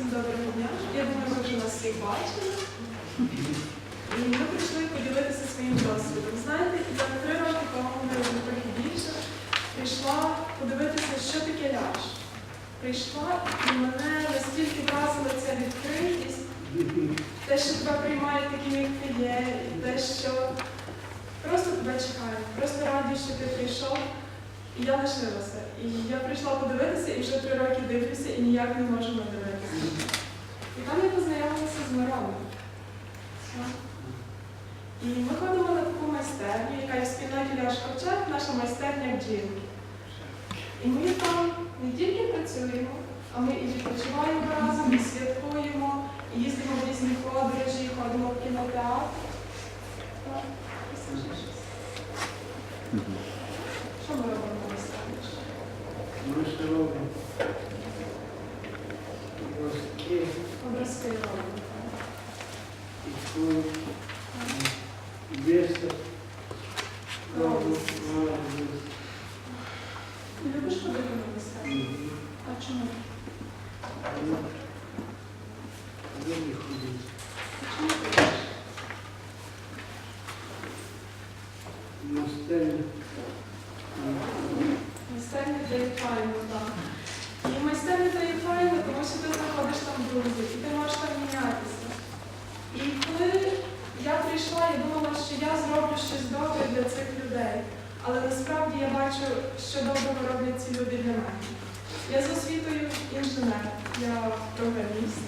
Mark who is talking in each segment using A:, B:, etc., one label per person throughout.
A: Всім доброго дня. Я думаю, ви вже нас всіх бачили. І ми прийшли поділитися своїм досвідом. Знаєте, я три роки тому, навіть трохи більше, прийшла подивитися, що таке ляж. Прийшла і мене настільки вразила ця відкритість, те, що тебе приймають таким, як ти є, і те, що просто тебе чекають, просто раді, що ти прийшов. І я лишилася. І я прийшла подивитися і вже три роки дивлюся і ніяк не можу надивитися. І там я познайомилася з Мироном. Все. І ми ходимо на таку майстерню, яка є в Ляш Ковчег, наша майстерня бджілки. І ми там не тільки працюємо, а ми і відпочиваємо разом, і святкуємо, і їздимо в різні подорожі, ходимо в кінотеатр. Що ми робимо?
B: Ми робимо воски
A: Образки робимо.
B: і куль, веса, робимо.
A: Ти любиш ходити на майстерні? А чому? Чому ти любиш?
B: На стелі.
A: Майстерня це є файно, так. І майстерня це є тому що ти знаходиш там друзів, і ти можеш там мінятися. І коли я прийшла, я думала, що я зроблю щось добре для цих людей. Але насправді я бачу, що доброго роблять ці люди для мене. Я за освітою інженер, я програміст.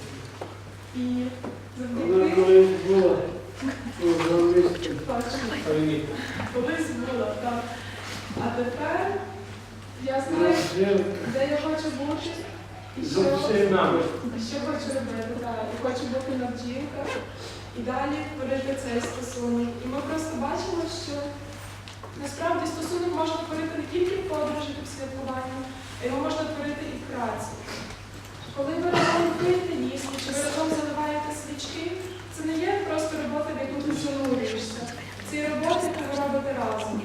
A: І завдяки
B: колись була
A: колись була, так. А тепер я знаю, де я хочу бути і що, і що хочу робити. Так. І хочу бути на вчинках і далі творити цей стосунок. І ми просто бачимо, що насправді стосунок можна творити не тільки в подорожах і в святкуванні, а його можна творити і в праці. Коли ви разом п'єте їсти, чи ви разом заливаєте свічки, це не є просто робота, в яку ти занурюєшся. Це є робота, яку ви робите разом.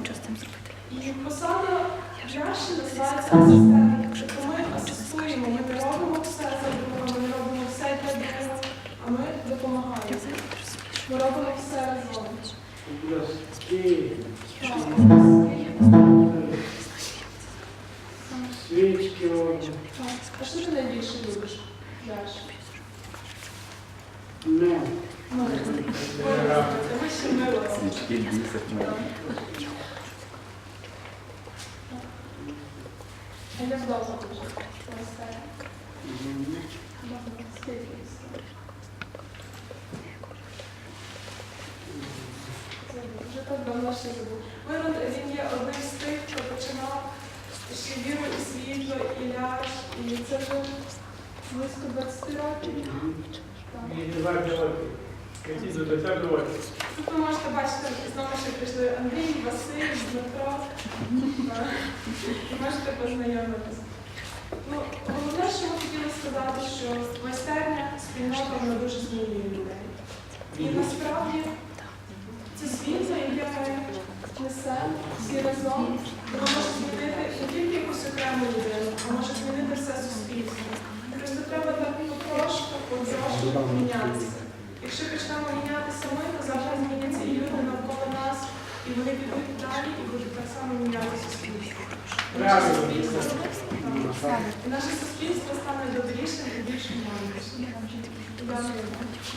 A: І посада краще називається асистент. Ми асистуємо, ми не робимо все за другого, ми допомагаємо. Ми робимо все разом.
B: Образки,
A: Так.
B: свічки робимо.
A: А що ти найбільше любиш? Яш?
B: Не.
A: Ну, Ми ще мило.
C: Свічки бісять мене.
A: А я вдома дуже. Майстерня. Вдома. Скільки? Забув. Вже так давно ще забув. Мирон, він є одним з тих, хто починав ще віру і світло, і ляж, і це вже близько 20 років.
D: Мені 20 років. Які до 20 років.
A: Тут ви можете бачити, знову ще прийшли Андрій, Василь, Дмитро. Можете познайомитися. Ну, головне, що ми хотіли сказати, що майстерня, спільнота, вона дуже змінює людей. І насправді яке ми несемо всі разом, воно може змінити не тільки якусь окрему людину, а може змінити все суспільство. Просто треба так потрошку, потрошку мінятися. Якщо почнемо мінятися ми, то завтра зміняться і люди навколо нас, і вони підуть далі і будуть так само міняти суспільство. Наше суспільство. Наше суспільство стане добрішим і більш. Дякую.